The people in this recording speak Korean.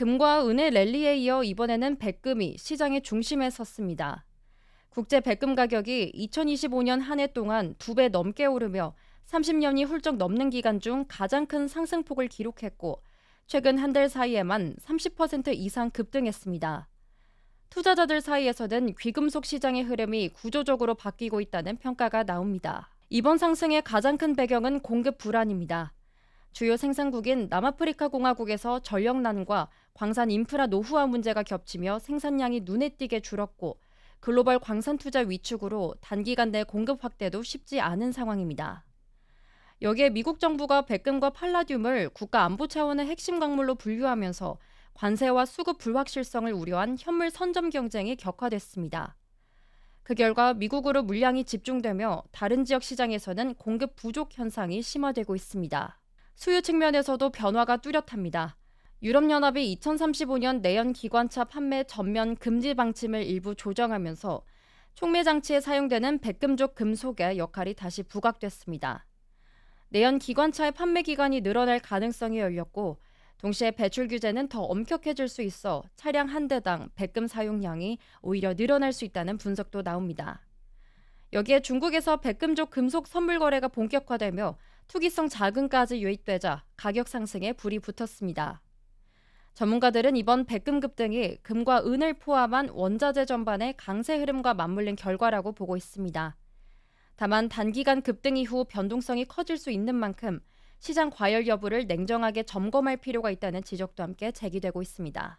금과 은의 랠리에 이어 이번에는 백금이 시장의 중심에 섰습니다. 국제 백금 가격이 2025년 한 해 동안 두 배 넘게 오르며 30년이 훌쩍 넘는 기간 중 가장 큰 상승폭을 기록했고 최근 한 달 사이에만 30% 이상 급등했습니다. 투자자들 사이에서는 귀금속 시장의 흐름이 구조적으로 바뀌고 있다는 평가가 나옵니다. 이번 상승의 가장 큰 배경은 공급 불안입니다. 주요 생산국인 남아프리카 공화국에서 전력난과 광산 인프라 노후화 문제가 겹치며 생산량이 눈에 띄게 줄었고 글로벌 광산 투자 위축으로 단기간 내 공급 확대도 쉽지 않은 상황입니다. 여기에 미국 정부가 백금과 팔라듐을 국가 안보 차원의 핵심 광물로 분류하면서 관세와 수급 불확실성을 우려한 현물 선점 경쟁이 격화됐습니다. 그 결과 미국으로 물량이 집중되며 다른 지역 시장에서는 공급 부족 현상이 심화되고 있습니다. 수요 측면에서도 변화가 뚜렷합니다. 유럽연합이 2035년 내연 기관차 판매 전면 금지 방침을 일부 조정하면서 촉매 장치에 사용되는 백금족 금속의 역할이 다시 부각됐습니다. 내연 기관차의 판매 기간이 늘어날 가능성이 열렸고 동시에 배출 규제는 더 엄격해질 수 있어 차량 한 대당 백금 사용량이 오히려 늘어날 수 있다는 분석도 나옵니다. 여기에 중국에서 백금족 금속 선물 거래가 본격화되며 투기성 자금까지 유입되자 가격 상승에 불이 붙었습니다. 전문가들은 이번 백금 급 등이 금과 은을 포함한 원자재 전반의 강세 흐름과 맞물린 결과라고 보고 있습니다. 다만 단기간 급등 이후 변동성이 커질 수 있는 만큼 시장 과열 여부를 냉정하게 점검할 필요가 있다는 지적도 함께 제기되고 있습니다.